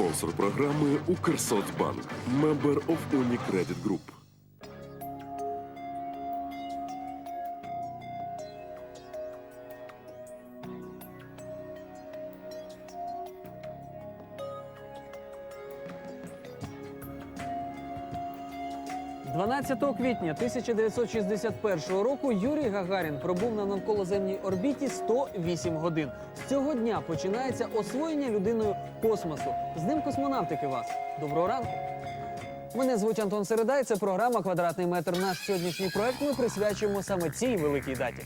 Спонсор програми Укрсоцбанк. Member of Unicredit Group. – 12 квітня 1961 року Юрій Гагарін пробув на навколоземній орбіті 108 годин. З цього дня починається освоєння людиною космосу. З ним космонавтики вас. Доброго ранку. Мене звуть Антон Середа, це програма Квадратний метр. Наш сьогоднішній проект ми присвячуємо саме цій великій даті.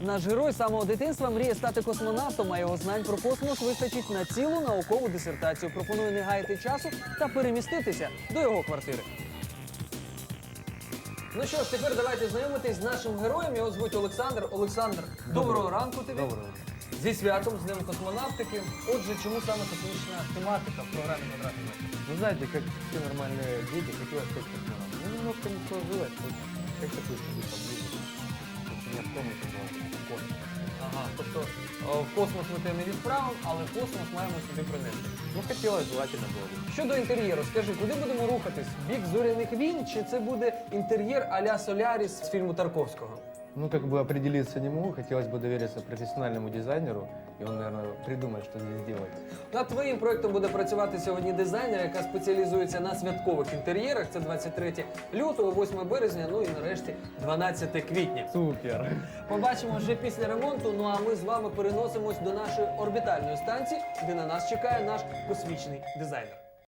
Наш герой з самого дитинства мріє стати космонавтом, а його знань про космос вистачить на цілу наукову дисертацію. Пропоную не гаяти часу та переміститися до його квартири. Ну що ж, тепер давайте знайомитись з нашим героєм. Його звуть Олександр. Олександр, доброго, ранку тобі. Доброго. Зі святом, з Днем космонавтики. Отже, чому саме космічна тематика в програмі «Квадратний метр»? Вы знаете, как все нормальные дети, хотелось стать космонавтом. Ну, немножко не сложилось, вот как-то хочется быть поближе. Вот У меня в том это было прикольно. Ага, тобто о, в космос ми тебе не відправимо, але космос маємо сюди принести. Ну, хотелось, желательно было бы. Щодо інтер'єру, скажи, куди будемо рухатись? В Бік зоряних війн чи це буде інтер'єр а-ля Соляріс з фільму Тарковського? Ну, как бы определиться не могу, хотелось бы довериться профессиональному дизайнеру, и он, наверное, придумает, что здесь делать. Над твоїм проектом буде працювати сьогодні дизайнер, яка спеціалізується на святкових інтер'єрах. Це 23 лютого, 8 березня, ну і нарешті 12 квітня. Супер! Побачимо вже після ремонту. Ну а ми з вами переносимось до нашої орбітальної станції, де на нас чекає наш космічний дизайнер.